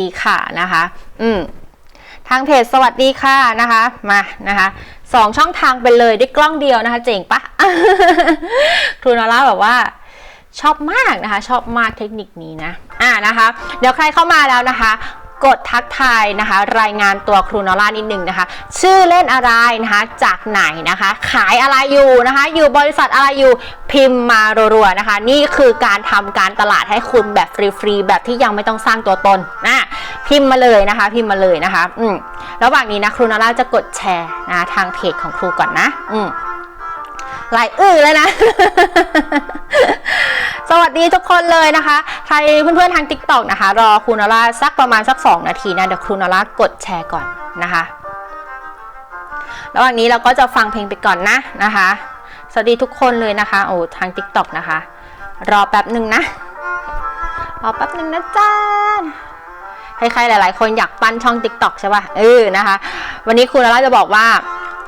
ดีค่ะนะคะ อืมทางเพจสวัสดีค่ะนะคะ มานะคะสองช่องทางไปเลยด้วยกล้องเดียวนะคะ เจ๋งปะครูนอร่าแบบว่าชอบมากนะคะ ชอบมากเทคนิคนี้นะ อ่านะคะ เดี๋ยวใครเข้ามาแล้วนะคะ กดทักทายนะคะ รายงานตัวครูนอร่านิดนึงนะคะ ชื่อเล่นอะไรนะคะ จากไหนนะคะ ขายอะไรอยู่นะคะ อยู่บริษัทอะไรอยู่พิมพ์มารัวๆนะคะ นี่คือการทำการตลาดให้คุณแบบฟรีๆแบบที่ยังไม่ต้องสร้างตัวตนนะพิมพ์มาเลยนะคะ พิมพ์มาเลยนะคะ อืมระหว่างนี้นะครูนอร่าจะกดแชร์นะทางเพจของครูก่อนนะ อืม หลายอื้อเลยนะ สวัสดีทุกคนเลยนะคะ ใครเพื่อนๆทาง t ิ k t o k นะคะ รอครูนอร่าสักประมาณสัก 2 นาทีนะ เดี๋ยวครูนอร่ากดแชร์ก่อนนะคะระหว่างนี้เราก็จะฟังเพลงไปก่อนนะนะคะ สวัสดีทุกคนเลยนะคะ โอ้ทาง t ิ k t o k นะคะ รอแป๊บหนึ่งนะ รอแป๊บหนึ่งนะจ้าใครๆหลาย ๆ คนอยากปั้นช่อง t ิ k t o k ใช่ป่ะเออนะคะ วันนี้ครูนอร่าจะบอกว่า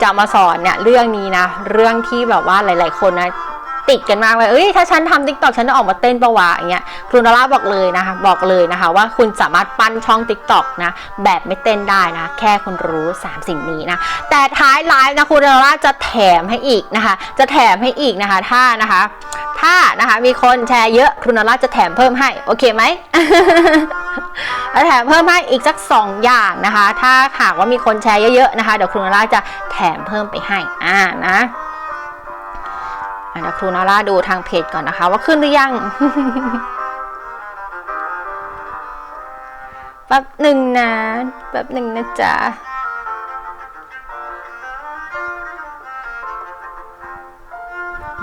จะมาสอนเนี่ยเรื่องนี้นะ เรื่องที่แบบว่าหลาย ๆ คนนะ ติดกันมากเลยเอ้ยถ้าฉันทำติ๊กต็อกฉันจะออกมาเต้นประวะอย่างเงี้ยครูนาร่าบอกเลยนะคะ บอกเลยนะคะ ว่าคุณสามารถปั้นช่องติ๊กต็อกนะ แบบไม่เต้นได้นะ แค่คุณรู้ 3 สิ่งนี้นะ แต่ท้ายไลฟ์นะครูนาร่าจะแถมให้อีกนะคะ จะแถมให้อีกนะคะ ถ้านะคะ ถ้านะคะมีคนแชร์เยอะครูนาร่าจะแถมเพิ่มให้ โอเคไหมแล้วแถมเพิ่มให้อีกสัก 2 อย่างนะคะ ถ้าหากว่ามีคนแชร์เยอะๆนะคะ เดี๋ยวครูนาร่าจะแถมเพิ่มไปให้ อ่านะ อะเดี๋ยวครูนาร่าดูทางเพจก่อนนะคะ ว่าขึ้นหรือยังแป๊บหนึ่งนะแป๊บหนึ่งนะจ๊ะ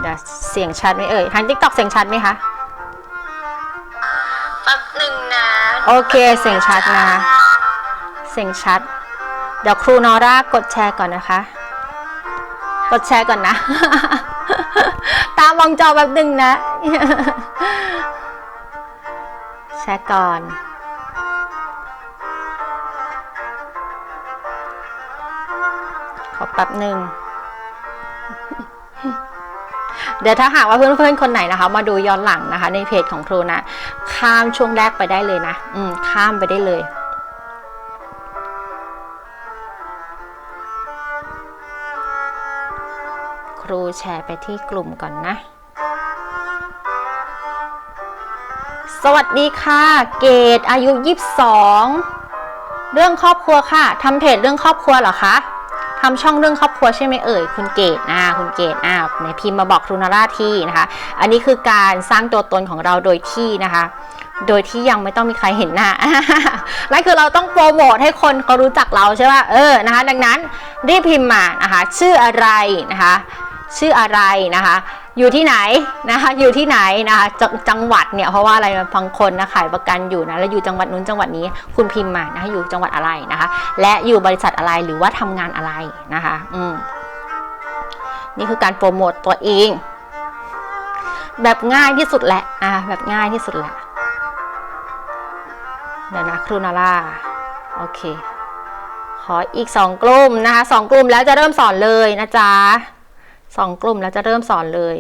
เดี๋ยวเสียงชัดไหมเอ่ยทางทิกตอกเสียงชัดไหมคะแป๊บหนึ่งนะ โอเคเสียงชัดนะ เสียงชัด เดี๋ยวครูนอร่ากดแชร์ก่อนนะคะ กดแชร์ก่อนนะตา มองจอแบบหนึ่งนะแชร์ก่อนขอแป๊บหนึ่งเดี๋ยวถ้าหากว่าเพื่อนๆคนไหนนะคะ มาดูย้อนหลังนะคะ ในเพจของครูนะ ข้ามช่วงแรกไปได้เลยนะ อืม ข้ามไปได้เลย แชร์ไปที่กลุ่มก่อนนะ สวัสดีค่ะ เกดอายุ 22 เรื่องครอบครัวค่ะทำเพจเรื่องครอบครัวเหรอคะทำช่องเรื่องครอบครัวใช่ไหมเอ่ยคุณเกดอ่าคุณเกดอ่าในพิมพ์มาบอกครูนาราที่นะคะ อันนี้คือการสร้างตัวตนของเราโดยที่นะคะ โดยที่ยังไม่ต้องมีใครเห็นหน้านั่นคือเราต้องโปรโมทให้คนเขารู้จักเราใช่ป่ะเออนะคะ ดังนั้นรีบพิมพ์มานะคะ ชื่ออะไรนะคะ ชื่ออะไรนะคะ อยู่ที่ไหนนะคะอยู่ที่ไหนนะคะจจังหวัดเนี่ยเพราะว่าอะไรบางคนนะขายประกันอยู่นะแล้วอยู่จังหวัดนู้นจังหวัดนี้คุณพิมพ์มานะคะอยู่จังหวัดอะไรนะคะ และอยู่บริษัทอะไรหรือว่าทำงานอะไรนะคะอืมนี่คือการโปรโมตตัวเอง แบบง่ายที่สุดแหละอ่าแบบง่ายที่สุดแหละเดี๋ยวนะครูนาร่าโอเค ขออีกสองกลุ่มนะคะสองกลุ่มแล้วจะเริ่มสอนเลยนะจ๊ะ สองกลุ่มแล้วจะเริ่มสอนเลย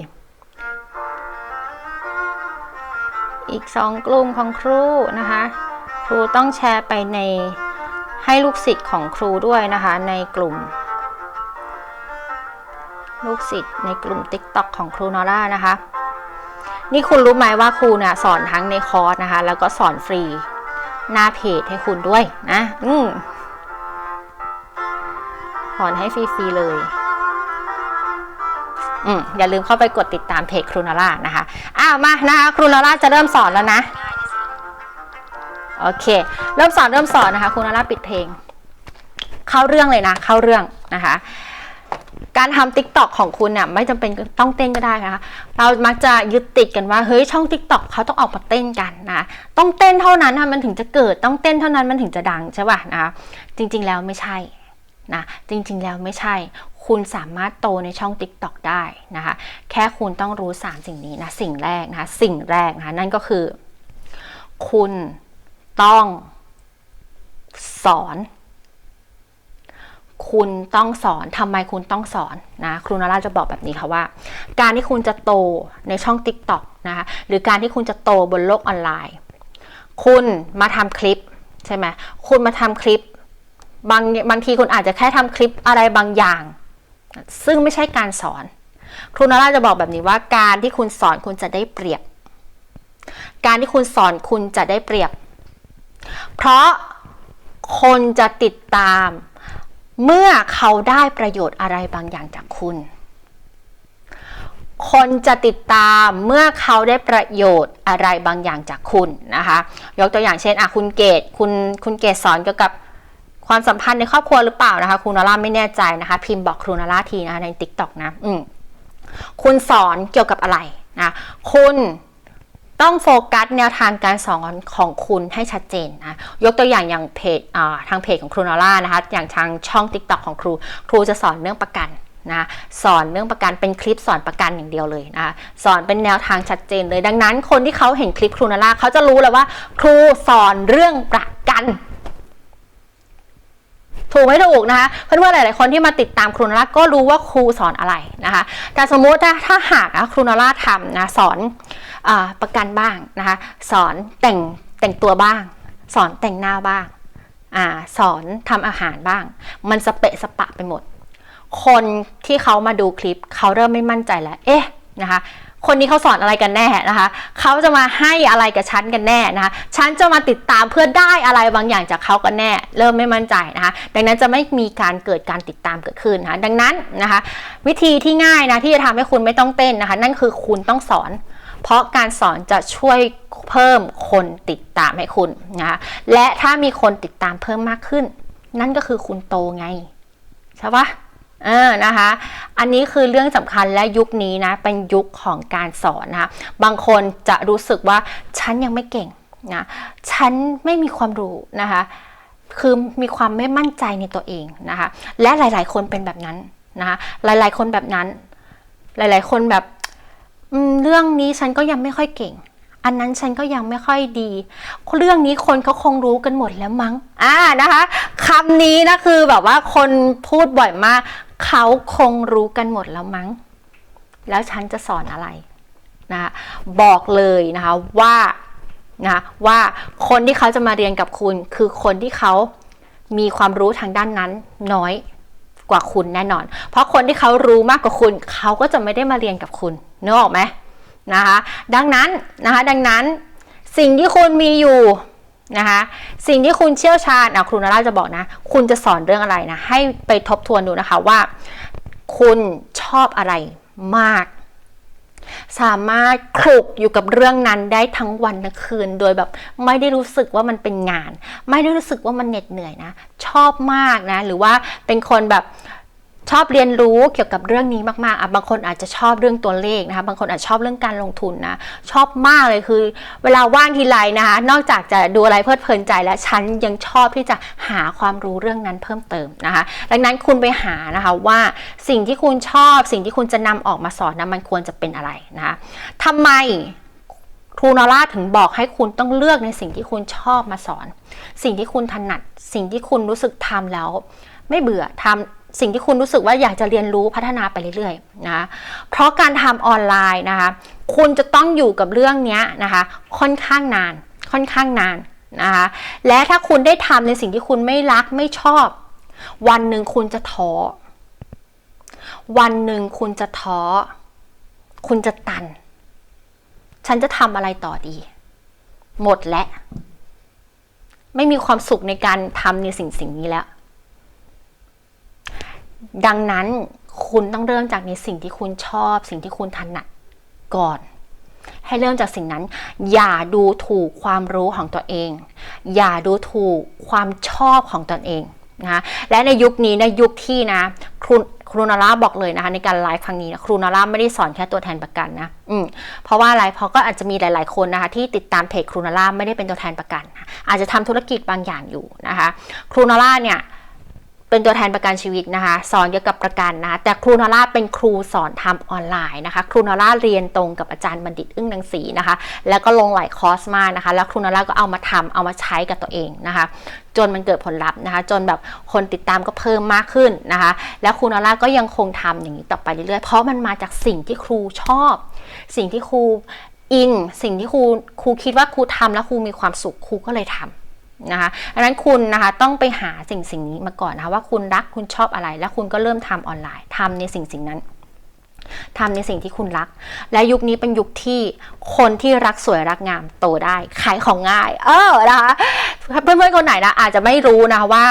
อีกสองกลุ่มของครูนะคะ ครูต้องแชร์ไปในให้ลูกศิษย์ของครูด้วยนะคะ ในกลุ่ม ลูกศิษย์ในกลุ่ม TikTok ของครูนอร่านะคะ นี่คุณรู้ไหมว่าครูเนี่ยสอนทั้งในคอร์สนะคะ แล้วก็สอนฟรี หน้าเพจให้คุณด้วยนะ อืมสอนให้ฟรีๆเลย อืมอย่าลืมเข้าไปกดติดตามเพจครูนาร่านะคะอ้าวมานะคะครูนาร่าจะเริ่มสอนแล้วนะ โอเค เริ่มสอนเริ่มสอนนะคะครูนาร่าปิดเพลง เข้าเรื่องเลยนะ เข้าเรื่องนะคะ การทำติ๊กต็อกของคุณเนี่ยไม่จำเป็นต้องเต้นก็ได้นะคะ เรามักจะยึดติดกันว่าเฮ้ยช่องติ๊กต็อกเขาต้องออกมาเต้นกันนะต้องเต้นเท่านั้นนะมันถึงจะเกิดต้องเต้นเท่านั้นมันถึงจะดังใช่ป่ะนะคะจริง ๆ แล้วไม่ใช่ นะจริงๆแล้วไม่ใช่ คุณสามารถโตในช่อง TikTok ได้นะคะแค่คุณต้องรู้ 3 สิ่งนี้นะสิ่งแรกนะคะสิ่งแรกนะคะนั่นก็คือ คุณต้องสอน คุณต้องสอนทำไมคุณต้องสอนนะครูนาราจะบอกแบบนี้ค่ะว่า การที่คุณจะโตในช่อง TikTok นะคะหรือการที่คุณจะโตบนโลกออนไลน์ คุณมาทำคลิปใช่ไหมคุณมาทำคลิป บางบางทีคุณอาจจะแค่ทำคลิปอะไรบางอย่าง ซึ่งไม่ใช่การสอน ครูนาราจะบอกแบบนี้ว่า การที่คุณสอนคุณจะได้เปรียบ การที่คุณสอนคุณจะได้เปรียบ เพราะคนจะติดตาม เมื่อเขาได้ประโยชน์อะไรบางอย่างจากคุณ คนจะติดตามเมื่อเขาได้ประโยชน์อะไรบางอย่างจากคุณนะคะ ยกตัวอย่างเช่นอะคุณเกดคุณคุณเกดสอนเกี่ยวกับ ความสัมพันธ์ในครอบครัวหรือเปล่านะคะครูนาร่าไม่แน่ใจนะคะ พิมพ์บอกครูนาร่าทีนะคะใน t ิ k t o k นะอืมคุณสอนเกี่ยวกับอะไรนะคุณต้องโฟกัสแนวทางการสอนของคุณให้ชัดเจนนะยกตัวอย่างอย่างเพจทางเพจของครูนาร่านะคะอย่างทางช่อง t ิ k t o k ของครู ครูจะสอนเรื่องประกันนะสอนเรื่องประกันเป็นคลิปสอนประกันอย่างเดียวเลยนะสอนเป็นแนวทางชัดเจนเลย ดังนั้นคนที่เขาเห็นคลิปครูนาร่าเขาจะรู้แล้วว่า ครูสอนเรื่องประกัน ถูกไม่ถูกนะคะ เพื่อนๆหลาย ๆ คนที่มาติดตามครูนราก็รู้ว่าครูสอนอะไรนะคะ แต่สมมุติถ้าถ้าหากนะครูนราทำนะสอนอประกันบ้างนะคะ สอนแต่งแต่งตัวบ้าง สอนแต่งหน้าบ้างอสอนทำอาหารบ้าง มันสเปะสปะไปหมด คนที่เขามาดูคลิปเขาเริ่มไม่มั่นใจแล้ว เอ๊ะนะคะ คนนี้เขาสอนอะไรกันแน่นะคะ เขาจะมาให้อะไรกับฉันกันแน่นะคะ ฉันจะมาติดตามเพื่อได้อะไรบางอย่างจากเขากันแน่ เริ่มไม่มั่นใจนะคะ ดังนั้นจะไม่มีการเกิดการติดตามเกิดขึ้นนะคะ ดังนั้นนะคะ วิธีที่ง่ายนะที่จะทำให้คุณไม่ต้องเต้นนะคะ นั่นคือคุณต้องสอน เพราะการสอนจะช่วยเพิ่มคนติดตามให้คุณนะคะ และถ้ามีคนติดตามเพิ่มมากขึ้น นั่นก็คือคุณโตไง ใช่ปะ ออนะคะ อันนี้คือเรื่องสำคัญและยุคนี้นะเป็นยุคของการสอนนะคะบางคนจะรู้สึกว่าฉันยังไม่เก่งนะฉันไม่มีความรู้นะคะคือมีความไม่มั่นใจในตัวเองนะคะ และหลาย ๆ คนเป็นแบบนั้นนะคะ หลาย ๆ คนแบบนั้น หลาย ๆ คนแบบเรื่องนี้ฉันก็ยังไม่ค่อยเก่ง อันนั้นฉันก็ยังไม่ค่อยดี เรื่องนี้คนเขาคงรู้กันหมดแล้วมั้ง อ่านะคะคำนี้นะคือแบบว่าคนพูดบ่อยมาก เขาคงรู้กันหมดแล้วมั้ง แล้วฉันจะสอนอะไรนะบอกเลยนะคะว่านะว่าคนที่เขาจะมาเรียนกับคุณ คือคนที่เขามีความรู้ทางด้านนั้นน้อยกว่าคุณแน่นอน เพราะคนที่เขารู้มากกว่าคุณ เขาก็จะไม่ได้มาเรียนกับคุณนึกออกไหมนะคะ ดังนั้นนะคะ ดังนั้นสิ่งที่คุณมีอยู่ นะคะ สิ่งที่คุณเชี่ยวชาญนะครูนาราจะบอกนะ คุณจะสอนเรื่องอะไรนะ ให้ไปทบทวนดูนะคะว่า คุณชอบอะไรมาก สามารถคลุกอยู่กับเรื่องนั้นได้ทั้งวันทั้งคืน โดยแบบไม่ได้รู้สึกว่ามันเป็นงาน ไม่ได้รู้สึกว่ามันเหน็ดเหนื่อยนะ ชอบมากนะ หรือว่าเป็นคนแบบ ชอบเรียนรู้เกี่ยวกับเรื่องนี้มากๆอะบางคนอาจจะชอบเรื่องตัวเลขนะคะ บางคนอาจจะชอบเรื่องการลงทุนนะ ชอบมากเลยคือ เวลาว่างทีไรนะคะ นอกจากจะดูอะไรเพลิดเพลินใจแล้วฉันยังชอบที่จะหาความรู้เรื่องนั้นเพิ่มเติมนะคะ ดังนั้นคุณไปหานะคะว่าสิ่งที่คุณชอบ สิ่งที่คุณจะนำออกมาสอนนะมันควรจะเป็นอะไรนะคะทำไมครูนอร่าถึงบอกให้คุณต้องเลือกในสิ่งที่คุณชอบมาสอน สิ่งที่คุณถนัด สิ่งที่คุณรู้สึกทำแล้ว ไม่เบื่อทำ สิ่งที่คุณรู้สึกว่าอยากจะเรียนรู้พัฒนาไปเรื่อยๆนะเพราะการทำออนไลน์นะคะ คุณจะต้องอยู่กับเรื่องนี้นะคะ ค่อนข้างนาน ค่อนข้างนานนะคะและถ้าคุณได้ทำในสิ่งที่คุณไม่รักไม่ชอบ วันหนึ่งคุณจะท้อวันหนึ่งคุณจะท้อคุณจะตัน ฉันจะทำอะไรต่อดี หมดแล้วไม่มีความสุขในการทำในสิ่งสิ่งนี้แล้ว ดังนั้นคุณต้องเริ่มจากในสิ่งที่คุณชอบ สิ่งที่คุณถนัดก่อน ให้เริ่มจากสิ่งนั้น อย่าดูถูกความรู้ของตัวเอง อย่าดูถูกความชอบของตนเองนะและในยุคนี้ในยุคที่นะครูครูนาร่าบอกเลยนะคะในการไลฟ์ครั้งนี้นะครูนาร่าไม่ได้สอนแค่ตัวแทนประกันนะอืมเพราะว่าอะไรเพราะก็อาจจะมีหลาย ๆคนนะคะที่ติดตามเพจครูนาร่าไม่ได้เป็นตัวแทนประกัน อาจจะทำธุรกิจบางอย่างอยู่นะคะครูนาร่าเนี่ย เป็นตัวแทนประกันชีวิตนะคะ สอนเกี่ยวกับประกันนะแต่ครูนาร่าเป็นครูสอนทำออนไลน์นะคะ ครูนาร่าเรียนตรงกับอาจารย์บัณฑิตอึ้งนังสีนะคะ แล้วก็ลงหลายคอร์สมากนะคะ แล้วครูนาร่าก็เอามาทำเอามาใช้กับตัวเองนะคะ จนมันเกิดผลลัพธ์นะคะ จนแบบคนติดตามก็เพิ่มมากขึ้นนะคะ แล้วครูนาร่าก็ยังคงทำอย่างนี้ต่อไปเรื่อยๆเพราะมันมาจากสิ่งที่ครูชอบ สิ่งที่ครูอินสิ่งที่ครูครูคิดว่าครูทำแล้วครูมีความสุขครูก็เลยทำ นะคะดังนั้นคุณนะคะต้องไปหาสิ่งสิ่งนี้มาก่อนนะคะว่าคุณรักคุณชอบอะไร แล้วคุณก็เริ่มทำออนไลน์ทำในสิ่งสิ่งนั้นทำในสิ่งที่คุณรัก และยุคนี้เป็นยุคที่คนที่รักสวยรักงามโตได้ ขายของง่าย เออนะคะเพื่อนๆคนไหนนะอาจจะไม่รู้นะคะว่า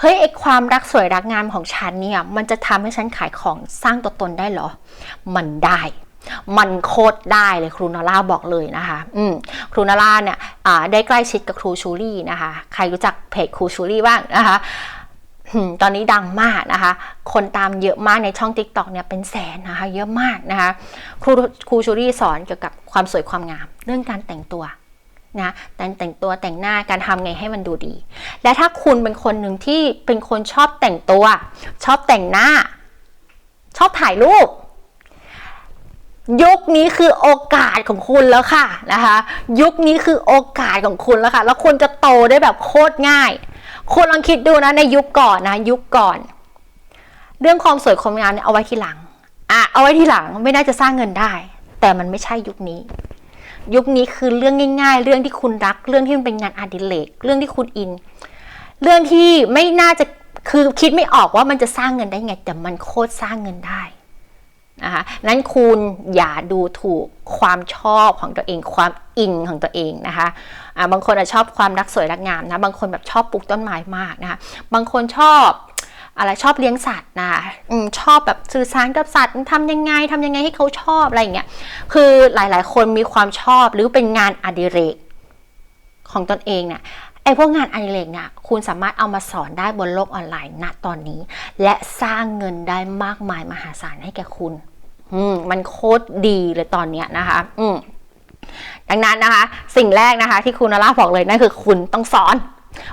เฮ้ยไอความรักสวยรักงามของฉันเนี่ยมันจะทำให้ฉันขายของสร้างตัวตนได้เหรอ มันได้ มันโคตรได้เลยครูนาร่าบอกเลยนะคะอืมครูนาร่าเนี่ยได้ใกล้ชิดกับครูชูรี่นะคะ ใครรู้จักเพจครูชูรี่บ้างนะคะตอนนี้ดังมากนะคะ คนตามเยอะมากในช่อง t ิ k t o k เนี่ยเป็นแสนนะคะ เยอะมากนะคะ ครูครูชูรี่สอนเกี่ยวกับความสวยความงาม เรื่องการแต่งตัวนะแต่งแต่งตัวแต่งหน้าการทำไงให้มันดูดี และถ้าคุณเป็นคนหนึ่งที่เป็นคนชอบแต่งตัว ชอบแต่งหน้า ชอบถ่ายรูป ยุคนี้คือโอกาสของคุณแล้วค่ะนะคะ ยุคนี้คือโอกาสของคุณแล้วค่ะ แล้วคุณจะโตได้แบบโคตรง่ายคุณลองคิดดูนะในยุคก่อนนะยุคก่อน เรื่องความสวยความงามเนี่ยเอาไว้ทีหลังอะเอาไว้ทีหลังไม่น่าจะสร้างเงินได้ แต่มันไม่ใช่ยุคนี้ ยุคนี้คือเรื่องง่าย ๆ เรื่องที่คุณรัก เรื่องที่มันเป็นงานอดิเรกเรื่องที่คุณอิน เรื่องที่ไม่น่าจะคือคิดไม่ออกว่ามันจะสร้างเงินได้ไง แต่มันโคตรสร้างเงินได้ นะคะนั้นคุณอย่าดูถูกความชอบของตัวเอง ความอินของตัวเองนะคะะบางคนชอบความรักสวยรักงามนะ บางคนแบบชอบปลูกต้นไม้มากนะคะ บางคนชอบอะไรชอบเลี้ยงสัตว์นะอชอบแบบสื่อสารกับสัตว์ทำยังไงทำยังไงให้เขาชอบอะไรอย่างเงี้ย คือหลายๆ คนมีความชอบหรือเป็นงานอดิเรกของตนเองเนี่ยไอ้พวกงานอดิเรกเนี่ยคุณสามารถเอามาสอนได้บนโลกออนไลน์ณตอนนี้ และสร้างเงินได้มากมายมหาศาลให้แก่คุณ อืมมันโคตรดีเลยตอนเนี้ยนะคะ อืมดังนั้นนะคะ สิ่งแรกนะคะ ที่คุณนาราบอกเลยนั่นคือคุณต้องสอน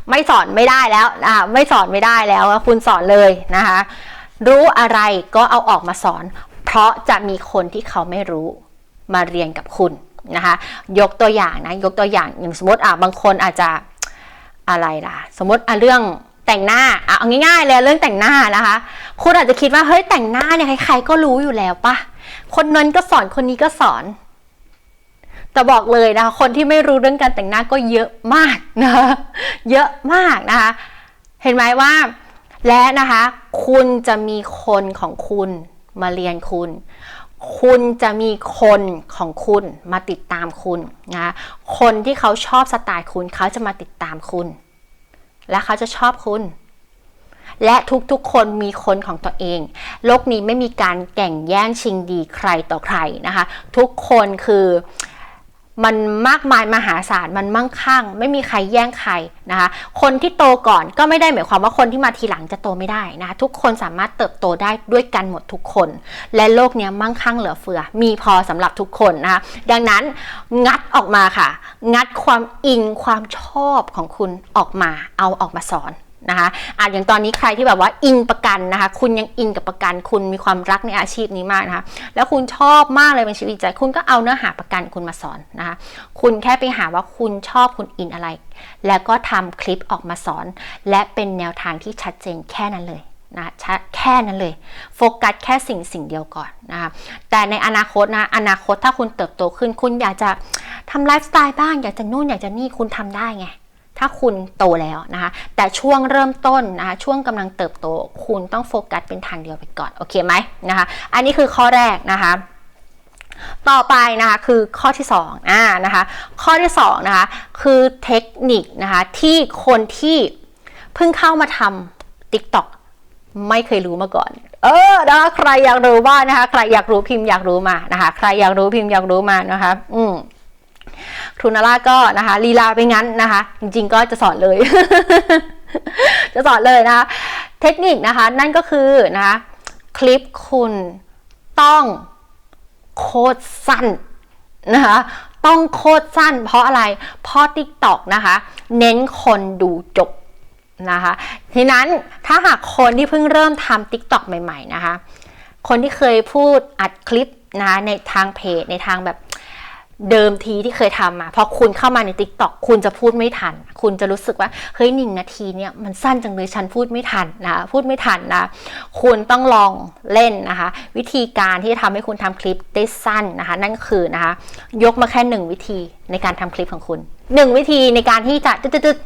ไม่สอนไม่ได้แล้วนะคะไม่สอนไม่ได้แล้วคุณสอนเลยนะคะ รู้อะไรก็เอาออกมาสอน เพราะจะมีคนที่เขาไม่รู้มาเรียนกับคุณนะคะ ยกตัวอย่างนะยกตัวอย่างอย่างสมมติอะบางคนอาจจะอะไรล่ะ สมมติอะเรื่อง แต่งหน้าเอาง่ายๆเลยเรื่องแต่งหน้านะคะ คุณอาจจะคิดว่าเฮ้ยแต่งหน้าเนี่ยใครๆก็รู้อยู่แล้วปะคนนั้นก็สอนคนนี้ก็สอนแต่บอกเลยนะคะคนที่ไม่รู้เรื่องการแต่งหน้าก็เยอะมากนะคะเยอะมากนะคะ เห็นไหมว่า และนะคะ คุณจะมีคนของคุณมาเรียนคุณ คุณจะมีคนของคุณมาติดตามคุณนะคนที่เขาชอบสไตล์คุณเขาจะมาติดตามคุณ และเขาจะชอบคุณ และทุกๆคนมีคนของตัวเอง โลกนี้ไม่มีการแข่งแย่งชิงดีใครต่อใครนะคะ ทุกคนคือ มันมากมายมหาศาลมันมั่งคั่ง ไม่มีใครแย่งใครนะคะ คนที่โตก่อนก็ไม่ได้หมายความว่าคนที่มาทีหลังจะโตไม่ได้นะคะทุกคนสามารถเติบโตได้ด้วยกันหมดทุกคน และโลกนี้มั่งคั่งเหลือเฟือ มีพอสำหรับทุกคนนะคะดังนั้นงัดออกมาค่ะ งัดความอินความชอบของคุณออกมาเอาออกมาสอน นะคะอาจอย่างตอนนี้ใครที่แบบว่าอินประกันนะคะ คุณยังอินกับประกัน คุณมีความรักในอาชีพนี้มากนะคะ แล้วคุณชอบมากเลยเป็นชีวิตใจ คุณก็เอาเนื้อหาประกันคุณมาสอนนะคะ คุณแค่ไปหาว่าคุณชอบคุณอินอะไร แล้วก็ทำคลิปออกมาสอน และเป็นแนวทางที่ชัดเจนแค่นั้นเลยนะแค่นั้นเลยโฟกัสแค่สิ่งสิ่งเดียวก่อนนะคะแต่ในอนาคตนะอนาคตถ้าคุณเติบโตขึ้น คุณอยากจะทำไลฟ์สไตล์บ้าง อยากจะนู่นอยากจะนี่คุณทำได้ไง ถ้าคุณโตแล้วนะคะ แต่ช่วงเริ่มต้นนะคะ ช่วงกำลังเติบโต คุณต้องโฟกัสเป็นทางเดียวไปก่อน โอเคไหมนะคะ อันนี้คือข้อแรกนะคะต่อไปนะคะคือข้อที่2อ่านะคะข้อที่2นะคะคือเทคนิคนะคะที่คนที่เพิ่งเข้ามาทำ TikTok ไม่เคยรู้มาก่อน เออนะคะใครอยากรู้บ้างนะคะใครอยากรู้พิมพ์อยากรู้มานะคะใครอยากรู้พิมพ์อยากรู้มานะคะอืม ครูนาร่าก็นะคะลีลาไปงั้นนะคะ จริงๆก็จะสอนเลย จะสอนเลยนะคะ เทคนิคนะคะนั่นก็คือนะคะคลิปคุณต้องโคตรสั้นนะคะต้องโคตรสั้น เพราะอะไร เพราะ TikTok นะคะ เน้นคนดูจบนะคะ ทีนั้นถ้าหากคนที่เพิ่งเริ่มทำ TikTok ใหม่ ๆ นะคะ คนที่เคยพูดอัดคลิปนะะในทางเพจในทางแบบ เดิมทีที่เคยทำมาพอคุณเข้ามาในติ๊กต็อกคุณจะพูดไม่ทัน คุณจะรู้สึกว่าเฮ้ยหนึ่งนาทีเนี่ยมันสั้นจังเลยฉันพูดไม่ทันนะพูดไม่ทันนะคุณต้องลองเล่นนะคะ วิธีการที่จะทำให้คุณทำคลิปได้สั้นนะคะ นั่นคือนะคะ ยกมาแค่หนึ่งวิธีในการทำคลิปของคุณหนึ่งวิธีในการที่จะตึ๊ด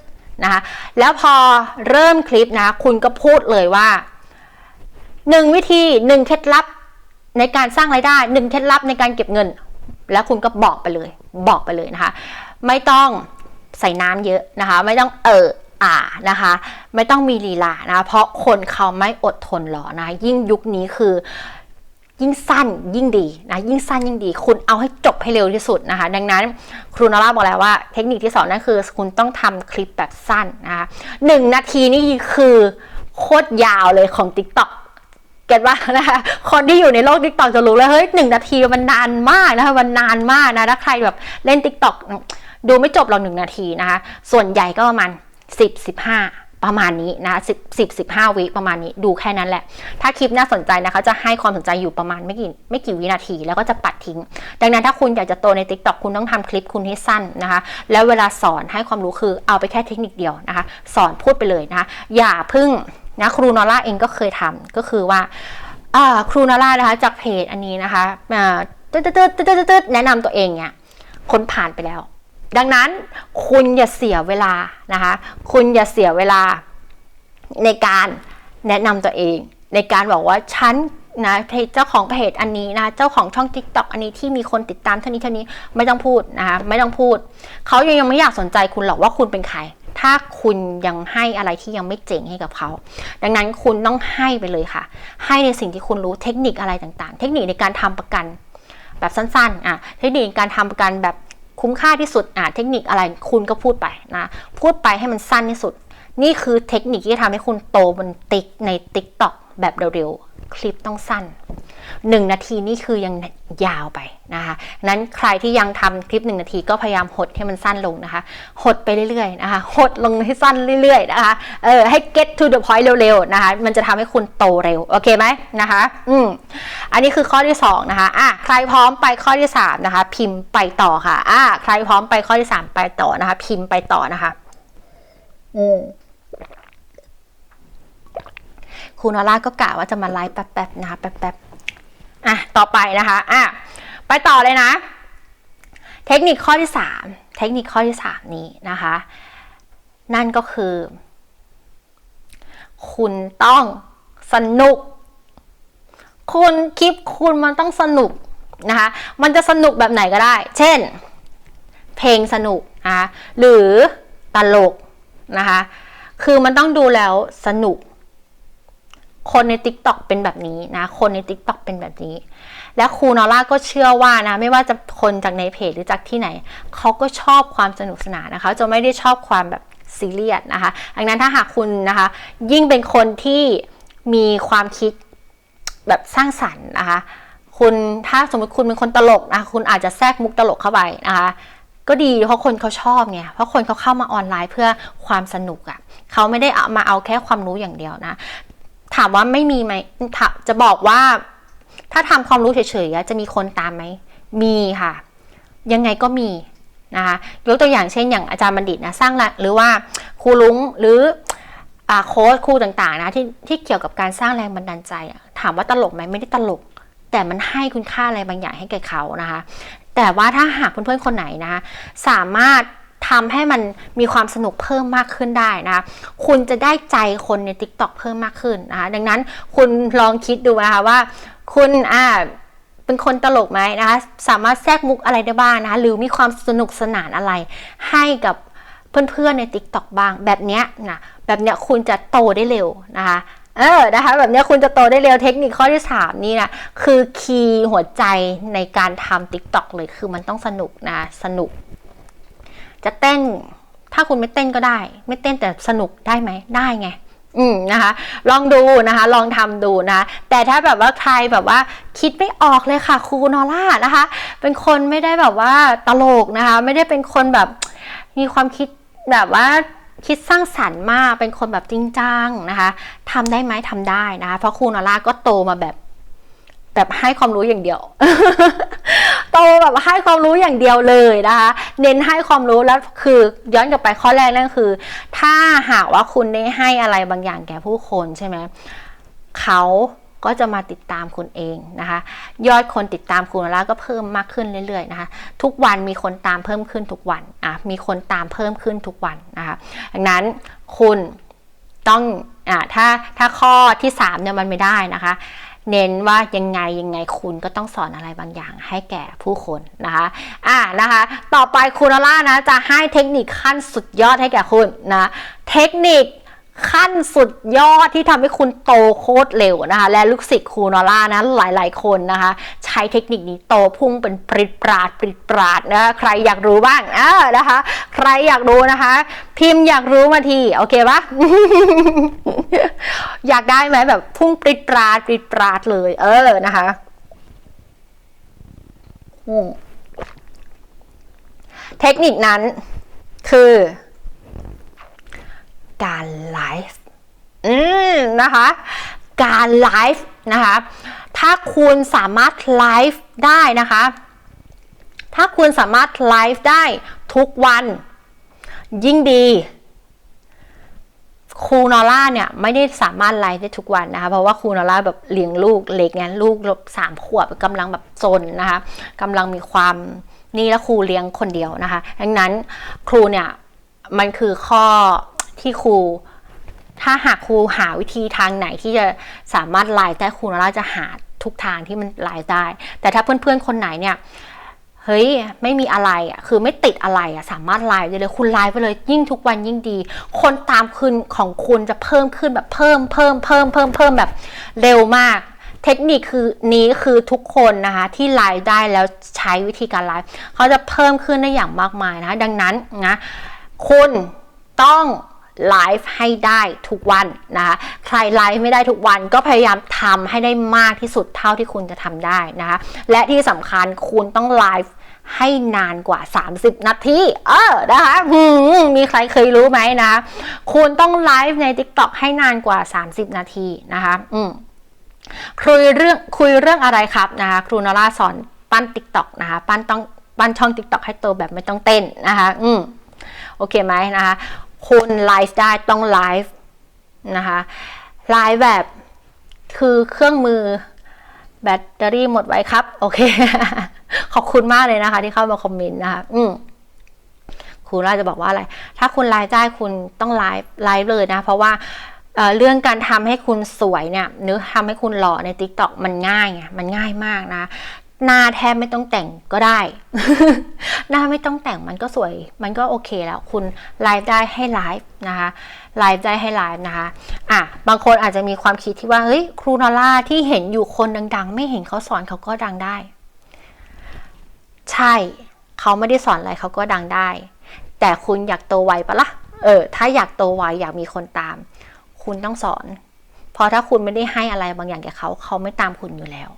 นะคะแล้วพอเริ่มคลิปนะคุณก็พูดเลยว่าหนึ่งวิธีหนึ่งเคล็ดลับในการสร้างรายได้หนึ่งเคล็ดลับในการเก็บเงิน แล้วคุณก็บอกไปเลย บอกไปเลยนะคะ ไม่ต้องใส่น้ำเยอะนะคะ ไม่ต้องเอออ่านะคะ ไม่ต้องมีลีลานะะเพราะคนเขาไม่อดทนหรอนะ ยิ่งยุคนี้คือยิ่งสั้นยิ่งดีนะยิ่งสั้นยิ่งดี คุณเอาให้จบให้เร็วที่สุดนะคะ ดังนั้นครูนอร่าบอกแล้วว่าเทคนิคที่สองนั่นคือ คุณต้องทำคลิปแบบสั้นนะคะหนึ่งนาทีนี่คือโคตรยาวเลยของ t ิ k t o k เก็ตว่านะคะคนที่อยู่ในโลก t ิ k t o k จะรู้เลยเฮ้ยหนึ่งนาทีมันนานมากนะคะมันนานมากนะถ้าใครแบบเล่น t ิ k t o k ดูไม่จบหรอกหนึ่งนาทีนะคะ ส่วนใหญ่ก็ประมาณ10 15ประมาณนี้นะ10 10 15วิประมาณนี้ดูแค่นั้นแหละ ถ้าคลิปน่าสนใจนะคะจะให้ความสนใจอยู่ประมาณไม่กี่ไม่กี่วินาทีแล้วก็จะปัดทิ้ง ดังนั้นถ้าคุณอยากจะโตใน t ิ k t o k คุณต้องทำคลิปคุณให้สั้นนะคะ แล้วเวลาสอนให้ความรู้คือเอาไปแค่เทคนิคเดียวนะคะ สอนพูดไปเลยนะคะอย่าพึ่ง นะครูนอร่าเองก็เคยทำก็คือว่าครูนอร่านะคะจากเพจอันนี้นะคะตึ๊ดตึ๊ดตึ๊ดตึ๊ดตึ๊ดแนะนำตัวเองเนี่ยคนผ่านไปแล้ว ดังนั้นคุณอย่าเสียเวลานะคะคุณอย่าเสียเวลาในการแนะนำตัวเอง ในการบอกว่าฉันนะเจ้าของเพจอันนี้นะเจ้าของช่อง Tik t o อกอันนี้ที่มีคนติดตามเท่านี้เท่านี้ไม่ต้องพูดนะคะไม่ต้องพูด เขายังยังไม่อยากสนใจคุณหรอกว่าคุณเป็นใคร ถ้าคุณยังให้อะไรที่ยังไม่เจ๋งให้กับเขา ดังนั้นคุณต้องให้ไปเลยค่ะ ให้ในสิ่งที่คุณรู้เทคนิคอะไรต่างๆ เทคนิคในการทำประกัน แบบสั้นๆอะเทคนิคการทำประกันแบบคุ้มค่าที่สุดอะเทคนิคอะไรคุณก็พูดไปนะพูดไปให้มันสั้นที่สุด นี่คือเทคนิคที่ทำให้คุณโตบนติ๊กใน t ิ k t o k แบบเร็วๆ คลิปต้องสั้น 1 นาทีนี่คือยังยาวไปนะคะนั้นใครที่ยังทำคลิป 1 นาทีก็พยายามหดให้มันสั้นลงนะคะ หดไปเรื่อยๆนะคะ หดลงให้สั้นเรื่อย ๆ นะคะ เออให้ get to the point เร็วๆนะคะ มันจะทำให้คุณโตเร็ว โอเคไหมนะคะ อืมอันนี้คือข้อที่ 2 นะคะ อะ ใครพร้อมไปข้อที่ 3 นะคะ พิมพ์ไปต่อค่ะ อะ ใครพร้อมไปข้อที่ 3 ไปต่อนะคะ พิมพ์ไปต่อนะคะ อืม คุณอร่าก็กะว่าจะมาไลฟ์แป๊บๆนะคะแป๊บๆอะต่อไปนะคะอะไปต่อเลยนะ เทคนิคข้อที่สามเทคนิคข้อที่สามนี้นะคะ นั่นก็คือ คุณต้องสนุก คุณคลิปคุณมันต้องสนุกนะคะ มันจะสนุกแบบไหนก็ได้ เช่น เพลงสนุกนะคะหรือตลกนะคะ คือมันต้องดูแล้วสนุก คนใน t ิ k t o k เป็นแบบนี้นะ คนใน t ิ k t o k เป็นแบบนี้ และครูนอร่าก็เชื่อว่านะ ไม่ว่าจะคนจากในเพจหรือจากที่ไหน เขาก็ชอบความสนุกสนานนะคะ จะไม่ได้ชอบความแบบซีเรียสนะคะ ดังนั้นถ้าหากคุณนะคะ ยิ่งเป็นคนที่มีความคิดแบบสร้างสรรค์นะคะ คุณถ้าสมมติคุณเป็นคนตลกนะคะคุณอาจจะแทรกมุกตลกเข้าไปนะคะก็ดีเพราะคนเขาชอบไง เพราะคนเขาเข้ามาออนไลน์เพื่อความสนุกอะ่ะ เขาไม่ได้เอามาเอาแค่ความรู้อย่างเดียวนะ ถามว่าไม่มีไหมจะบอกว่า ถ้าทำความรู้เฉยๆจะมีคนตามไหม มีค่ะ ยังไงก็มีนะคะยกตัวอย่างเช่นอย่างอาจารย์บัณฑิตนะสร้างหรือว่าครูลุงหรือโค้ชครูต่างๆนะที่ที่เกี่ยวกับการสร้างแรงบันดาลใจ ถามว่าตลกไหมไม่ได้ตลก แต่มันให้คุณค่าอะไรบางอย่างให้แก่เขานะคะ แต่ว่าถ้าหากเพื่อนๆคนไหนนะคะสามารถ ทำให้มันมีความสนุกเพิ่มมากขึ้นได้นะคะคุณจะได้ใจคนใน t ิ k t o k เพิ่มมากขึ้นนะคะดังนั้นคุณลองคิดดูนะคะว่า คุณอ่าเป็นคนตลกไหมนะคะสามารถแทรกมุกอะไรได้บ้างนะคะหรือมีความสนุกสนานอะไร ให้กับเพื่อนๆใน t ิ k t o k บ้างแบบเนี้ยนะแบบเนี้ยคุณจะโตได้เร็วนะคะเออนะคะแบบนี้คุณจะโตได้เร็วเทคนิคข้อที่ 3 นี่นะคือคีย์หัวใจในการทำ TikTok เลยคือมันต้องสนุกนะ สนุก จะเต้น ถ้าคุณไม่เต้นก็ได้ ไม่เต้นแต่สนุกได้ไหมได้ไงอืมนะคะ ลองดูนะคะ ลองทำดูนะ แต่ถ้าแบบว่าใครแบบว่าคิดไม่ออกเลยค่ะครูนอร่านะคะ เป็นคนไม่ได้แบบว่าตลกนะคะ ไม่ได้เป็นคนแบบมีความคิดแบบว่าคิดสร้างสรรค์มาก เป็นคนแบบจริงจังนะคะทำได้ไหมทำได้นะคะ เพราะครูนอร่าก็โตมาแบบ แบบให้ความรู้อย่างเดียว โตแบบให้ความรู้อย่างเดียวเลยนะคะ เน้นให้ความรู้แล้วคือย้อนกลับไปข้อแรกนั่นคือ ถ้าหากว่าคุณได้ให้อะไรบางอย่างแก่ผู้คนใช่ไหมเขาก็จะมาติดตามคุณเองนะคะ ยอดคนติดตามคุณแล้วก็เพิ่มมากขึ้นเรื่อยๆนะคะ ทุกวันมีคนตามเพิ่มขึ้นทุกวันอะมีคนตามเพิ่มขึ้นทุกวันนะคะดังนั้นคุณต้องอ่าถ้าถ้าข้อที่3เนี่ยมันไม่ได้นะคะ เน้นว่ายังไงยังไงคุณก็ต้องสอนอะไรบางอย่างให้แก่ผู้คนนะคะอ่านะคะ ต่อไปคุณอล่านะจะให้เทคนิคขั้นสุดยอดให้แก่คุณนะ เทคนิค ขั้นสุดยอดที่ทำให้คุณโตโคตรเร็วนะคะ และลูกศิษย์ครูนอล่านะหลายๆ คนนะคะ ใช้เทคนิคนี้โตพุ่งเป็นปริดปราดปริดปราดนะคะใครอยากรู้บ้างเออนะคะ ใครอยากรู้นะคะ พิมพ์อยากรู้มาทีโอเคปะอยากได้ไหมแบบพุ่งปริดปราดปริดปราดเลย เออนะคะเทคนิคนั้นคือ การไลฟ์อืมนะคะ การไลฟ์นะคะ ถ้าคุณสามารถไลฟ์ได้นะคะ ถ้าคุณสามารถไลฟ์ได้ทุกวัน ยิ่งดีครูนอล่าเนี่ยไม่ได้สามารถไลฟ์ได้ทุกวันนะคะ เพราะว่าครูนอล่าแบบเลี้ยงลูกเล็กไงลูกสามขวบกำลังแบบซนนะคะกำลังมีความนี่แล้วครูเลี้ยงคนเดียวนะคะดังนั้นครูเนี่ยมันคือข้อ ที่ครู ถ้าหากครูหาวิธีทางไหนที่จะสามารถไลฟ์ได้ครูนอล่าจะหาทุกทางที่มันไลฟ์ได้ แต่ถ้าเพื่อนๆคนไหนเนี่ยเฮ้ยไม่มีอะไรอะคือไม่ติดอะไรอะสามารถไลฟ์ได้เลยคุณไลฟ์ไปเลยยิ่งทุกวันยิ่งดี คนตามคุณของคุณจะเพิ่มขึ้นแบบเพิ่มเพิ่มเพิ่มเพิ่มเพิ่มแบบเร็วมาก เทคนิคคือนี้คือทุกคนนะคะที่ไลฟ์ได้แล้วใช้วิธีการไลฟ์เขาจะเพิ่มขึ้นได้อย่างมากมายนะะดังนั้นนะคุณต้อง ไลฟ์ให้ได้ทุกวันนะคะใครไลฟ์ไม่ได้ทุกวันก็พยายามทำให้ได้มากที่สุดเท่าที่คุณจะทำได้นะคะและที่สำคัญคุณต้องไลฟ์ให้นานกว่า 30 นาที เออ นะคะมีใครเคยรู้ไหมนะ คุณต้องไลฟ์ใน TikTok ให้นานกว่า 30 นาทีนะคะ อืมคุยเรื่องคุยเรื่องอะไรครับนะคะ ครูนราสอนปั้น TikTok นะคะ ปั้นต้องปั้นช่อง TikTok ให้โตแบบไม่ต้องเต้นนะคะ อืมโอเคไหมนะคะ คุณไลฟ์ได้ต้องไลฟ์นะคะไลฟ์แบบคือเครื่องมือแบตเตอรี่หมดไว้ครับ โอเค ขอบคุณมากเลยนะคะ ที่เข้ามาคอมเมนต์นะคะ อืมครูราจะบอกว่าอะไร ถ้าคุณไลฟ์ได้คุณต้องไลฟ์ไลฟ์เลยนะ เพราะว่าเรื่องการทำให้คุณสวยเนี่ยหรือทำให้คุณหล่อใน t ิ k t o k มันง่ายไงมันง่ายมากนะ หน้าแทบไม่ต้องแต่งก็ได้ หน้าไม่ต้องแต่งมันก็สวย มันก็โอเคแล้ว คุณไลฟ์ได้ให้ไลฟ์นะคะ ไลฟ์ได้ให้ไลฟ์นะคะ อะ บางคนอาจจะมีความคิดที่ว่า เฮ้ย ครูนอล่าที่เห็นอยู่คนดัง ๆ ไม่เห็นเขาสอนเขาก็ดังได้ ใช่ เขาไม่ได้สอนอะไรเขาก็ดังได้ แต่คุณอยากโตไวปะละ่ะ เออ ถ้าอยากโตไวอยากมีคนตาม คุณต้องสอน เพราะถ้าคุณไม่ได้ให้อะไรบางอย่างแก่เขา เขาไม่ตามคุณอยู่แล้ว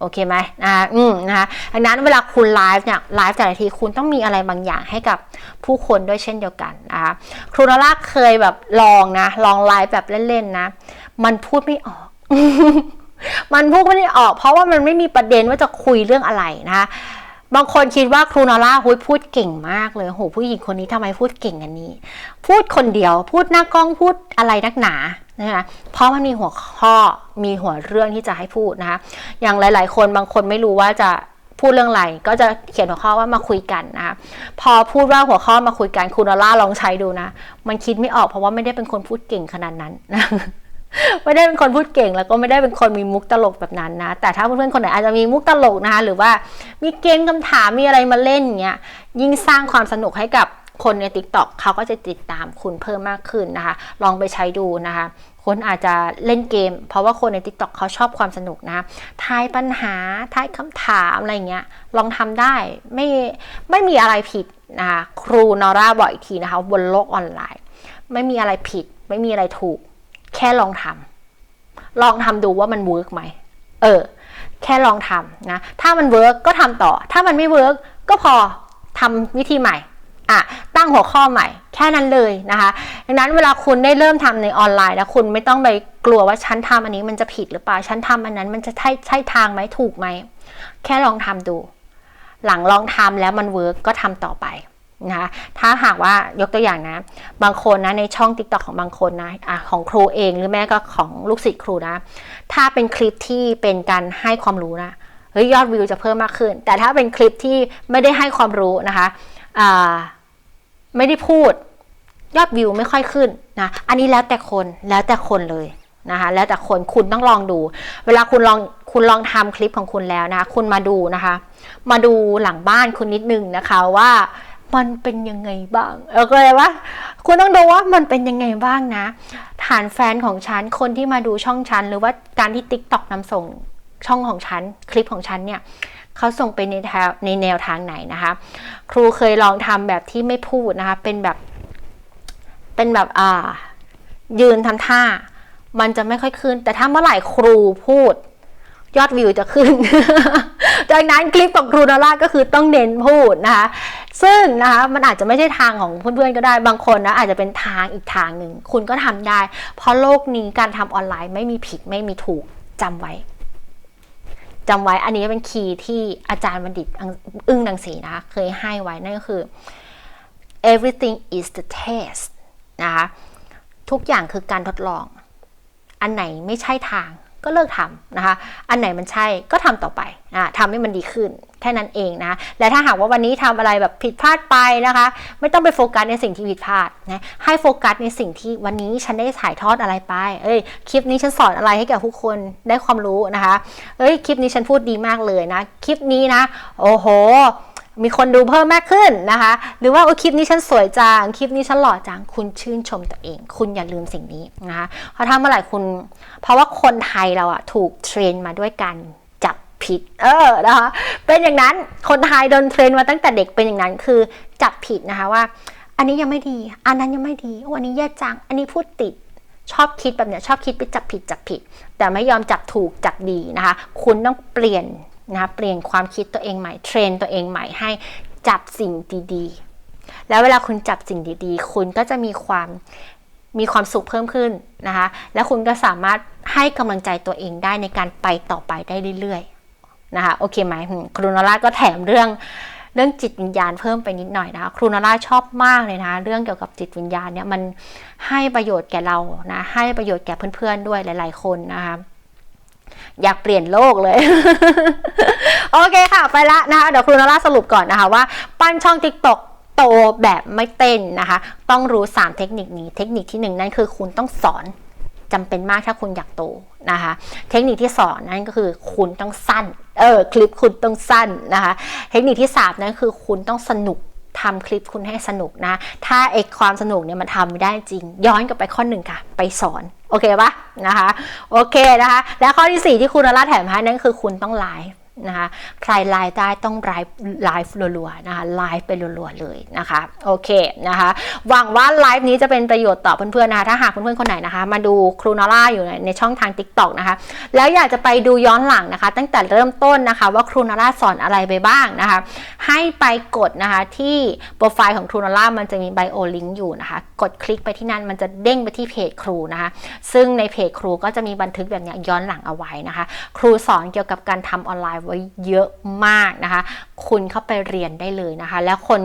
โอเคไหมอ่าอืมนะคะดังนั้นเวลาคุณไลฟ์เนี่ยไลฟ์แต่ละทีคุณต้องมีอะไรบางอย่างให้กับผู้คนด้วยเช่นเดียวกันนะคะครูนราเคยแบบลองนะ ลองไลฟ์แบบเล่นๆนะ มันพูดไม่ออก มันพูดไม่ได้ออก เพราะว่ามันไม่มีประเด็นว่าจะคุยเรื่องอะไรนะคะ บางคนคิดว่าครูนอร่าหุยพูดเก่งมากเลยโหผู้หญิงคนนี้ทำไมพูดเก่งอันนี้ พูดคนเดียว พูดหน้ากล้องพูดอะไรนักหนานะคะเพราะมันมีหัวข้อมีหัวเรื่องที่จะให้พูดนะคะอย่างหลาย ๆ คนบางคนไม่รู้ว่าจะพูดเรื่องอะไรก็จะเขียนหัวข้อว่ามาคุยกันนะคะพอพูดว่าหัวข้อมาคุยกันครูนอร่าลองใช้ดูนะ มันคิดไม่ออกเพราะว่าไม่ได้เป็นคนพูดเก่งขนาดนั้นนะ ไม่ได้เป็นคนพูดเก่งแล้วก็ไม่ได้เป็นคนมีมุกตลกแบบนั้นนะ แต่ถ้าเพื่อนๆคนไหนอาจจะมีมุกตลกนะคะ หรือว่ามีเกมคำถามมีอะไรมาเล่นเงี้ยยิ่งสร้างความสนุกให้กับคนใน t ิ k t o k เขาก็จะติดตามคุณเพิ่มมากขึ้นนะคะ ลองไปใช้ดูนะคะ คนอาจจะเล่นเกม เพราะว่าคนใน t ิ k t o k เขาชอบความสนุกนะทายปัญหาทายคำถามอะไรเงี้ย ลองทำได้ไม่ไม่มีอะไรผิดนะคะครูนอร่าบอกอีกทีนะคะ บนโลกออนไลน์ ไม่มีอะไรผิด ไม่มีอะไรถูก แค่ลองทำลองทำดูว่ามันเวิร์กไหมเออ แค่ลองทำนะ ถ้ามันเวิร์กก็ทำต่อ ถ้ามันไม่เวิร์กก็พอทำวิธีใหม่อะตั้งหัวข้อใหม่ แค่นั้นเลยนะคะดังนั้นเวลาคุณได้เริ่มทำในออนไลน์แล้วคุณไม่ต้องไปกลัวว่าฉันทำอันนี้มันจะผิดหรือเปล่าฉันทำอันนั้นมันจะใช่ใช่ทางไหมถูกไหม แค่ลองทำดู หลังลองทำแล้วมันเวิร์กก็ทำต่อไป นะคะถ้าหากว่ายกตัวอย่างนะ บางคนนะในช่อง t ิ k t o k ของบางคนนะอะของครูเองหรือแม่ก็ของลูกศิษย์ครูนะ ถ้าเป็นคลิปที่เป็นการให้ความรู้นะเฮ้ยยอดวิวจะเพิ่มมากขึ้น แต่ถ้าเป็นคลิปที่ไม่ได้ให้ความรู้นะคะไม่ได้พูดยอดวิวไม่ค่อยขึ้นนะอันนี้แล้วแต่คนแล้วแต่คนเลยนะคะแล้วแต่คนคุณต้องลองดู เวลาคุณลองคุณลองทำคลิปของคุณแล้วนะคะคุณมาดูนะคะ มาดูหลังบ้านคุณนิดนึงนะคะว่า มันเป็นยังไงบ้าง เออก็เลยว่า คุณต้องดูว่ามันเป็นยังไงบ้างนะ ฐานแฟนของฉัน คนที่มาดูช่องฉัน หรือว่าการที่ t ิ k t o k นำส่งช่องของฉัน คลิปของฉันเนี่ยเขาส่งไปในแถวในแนวทางไหนนะคะ ครูเคยลองทำแบบที่ไม่พูดนะคะ เป็นแบบ เป็นแบบอ่ายืนทำท่า มันจะไม่ค่อยขึ้น แต่ถ้าเมื่อไหร่ครูพูด ยอดวิวจะขึ้นดังนั้นคลิปของครูนาร่าก็คือต้องเน้นพูดนะคะ ซึ่งนะคะมันอาจจะไม่ใช่ทางของเพื่อนๆก็ได้บางคนนะอาจจะเป็นทางอีกทางหนึ่ง คุณก็ทำได้ เพราะโลกนี้การทำออนไลน์ไม่มีผิดไม่มีถูกจำไว้จำไว้อันนี้เป็นคีย์ที่อาจารย์บัณฑิตอึ้งดังสีนะคะเคยให้ไว้นั่นก็คือ everything is the test นะคะทุกอย่างคือการทดลอง อันไหนไม่ใช่ทาง ก็เลิกทำนะคะ อันไหนมันใช่ก็ทำต่อไปนะทำให้มันดีขึ้นแค่นั้นเองนะ และถ้าหากว่าวันนี้ทำอะไรแบบผิดพลาดไปนะคะ ไม่ต้องไปโฟกัสในสิ่งที่ผิดพลาดนะ ให้โฟกัสในสิ่งที่วันนี้ฉันได้ถ่ายทอดอะไรไป เอ้ย คลิปนี้ฉันสอนอะไรให้แก่ผู้คนได้ความรู้นะคะ เอ้ย คลิปนี้ฉันพูดดีมากเลยนะ คลิปนี้นะ โอ้โห มีคนดูเพิ่มมากขึ้นนะคะ หรือว่าโอ้คลิปนี้ฉันสวยจัง คลิปนี้ฉันหล่อจัง คุณชื่นชมตัวเอง คุณอย่าลืมสิ่งนี้นะคะเพราะถ้าเมื่อไหร่คุณ เพราะว่าคนไทยเราอะถูกเทรนมาด้วยการจับผิดเออนะคะเป็นอย่างนั้นคนไทยโดนเทรนมาตั้งแต่เด็กเป็นอย่างนั้นคือจับผิดนะคะว่า อันนี้ยังไม่ดี อันนั้นยังไม่ดีวันนี้แย่จัง อันนี้พูดติดชอบคิดแบบเนี้ยชอบคิดไปจับผิดจับผิด แต่ไม่ยอมจับถูกจับดีนะคะ คุณต้องเปลี่ยน นะเปลี่ยนความคิดตัวเองใหม่เทรนตัวเองใหม่ให้จับสิ่งดีๆ แล้วเวลาคุณจับสิ่งดีๆ คุณก็จะมีความมีความสุขเพิ่มขึ้นนะคะ แล้วคุณก็สามารถให้กำลังใจตัวเองได้ในการไปต่อไปได้เรื่อยๆนะคะ โอเคไหมครูนราก็แถมเรื่องเรื่องจิตวิญญาณเพิ่มไปนิดหน่อยนะคะครูนราชอบมากเลยนะ เรื่องเกี่ยวกับจิตวิญญาณเนี่ยมันให้ประโยชน์แก่เรานะให้ประโยชน์แก่เพื่อนๆด้วยหลาย ๆ คนนะคะ อยากเปลี่ยนโลกเลย โอเคค่ะ ไปละนะคะเดี๋ยวครูนาราสรุปก่อนนะคะว่า ปั้นช่อง TikTok โตแบบไม่เต้นนะคะ ต้องรู้ 3 เทคนิคนี้ เทคนิคที่ 1 นั่นคือคุณต้องสอนจำเป็นมากถ้าคุณอยากโตนะคะ เทคนิคที่ 2 นั่นก็คือคุณต้องสั้น เออ คลิปคุณต้องสั้นนะคะ เทคนิคที่ 3 นั่นคือคุณต้องสนุกทำคลิปคุณให้สนุกนะ ถ้าไอความสนุกเนี่ยมันทำไม่ได้จริง ย้อนกลับไปข้อหนึ่งค่ะ ไปสอน โอเคปะนะคะ โอเคนะคะ และข้อที่ 4 ที่คุณนราแถมให้นั่นคือคุณต้องไลฟ์ นะคะใครไลฟ์ได้ต้องไลฟ์ไลฟ์รัวๆนะคะไลฟ์ไปรัวๆเลยนะคะโอเคนะคะหวังว่าไลฟ์นี้จะเป็นประโยชน์ต่อเพื่อนๆนะคะถ้าหากเพื่อนๆคนไหนนะคะ มาดูครูนอล่าอยู่ในช่องทาง Tik t o อกนะคะแล้วอยากจะไปดูย้อนหลังนะคะ ตั้งแต่เริ่มต้นนะคะว่าครูนอล่าสอนอะไรไปบ้างนะคะให้ไปกดนะคะที่โปรไฟล์ของครูนอล่ามันจะมีไบโอลิงก์อยู่นะคะกดคลิกไปที่นั่นมันจะเด้งไปที่เพจครูนะคะซึ่งในเพจครูก็จะมีบันทึกแบบนี้ย้อนหลังเอาไว้นะคะ ครูสอนเกี่ยวกับการทำออนไลน์ไว้เยอะมากนะคะ คุณเข้าไปเรียนได้เลยนะคะ แล้วคน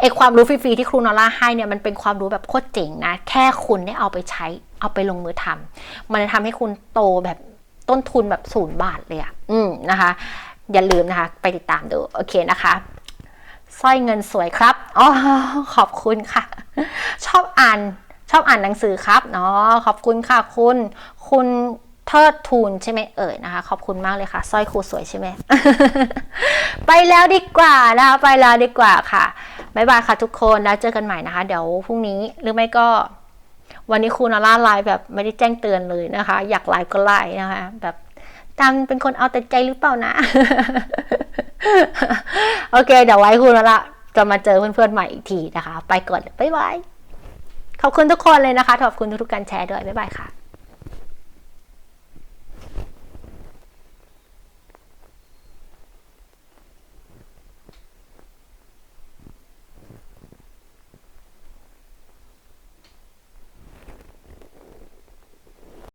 ไอความรู้ฟรีๆที่ครูนอล่าให้เนี่ยมันเป็นความรู้แบบโคตรเจ๋งนะ แค่คุณได้เอาไปใช้เอาไปลงมือทำมันจะทำให้คุณโตแบบต้นทุนแบบศูนย์บาทเลยอะอืมนะคะ อย่าลืมนะคะ ไปติดตามดูโอเคนะคะสร้อยเงินสวยครับอ๋อขอบคุณค่ะ ชอบอ่านชอบอ่านหนังสือครับเนาะขอบคุณค่ะคุณคุณ เทิดทูนใช่ไหมเอ่ยนะคะ ขอบคุณมากเลยค่ะสร้อยครูสวยใช่ไหมไปแล้วดีกว่านะคะไปแล้วดีกว่าค่ะบ๊ายบายค่ะทุกคนแล้วเจอกันใหม่นะคะ เดี๋ยวพรุ่งนี้หรือไม่ก็ วันนี้ครูนาร่าไลฟ์แบบไม่ได้แจ้งเตือนเลยนะคะ อยากไลฟ์ก็ไลฟ์นะคะ แบบตามเป็นคนเอาแต่ใจหรือเปล่านะ โอเค เดี๋ยวไว้ครูนาร่าจะมาเจอเพื่อนๆใหม่อีกทีนะคะ ไปก่อนบ๊ายบายขอบคุณทุกคนเลยนะคะขอบคุณทุกๆการแชร์ด้วยบ๊ายบายค่ะ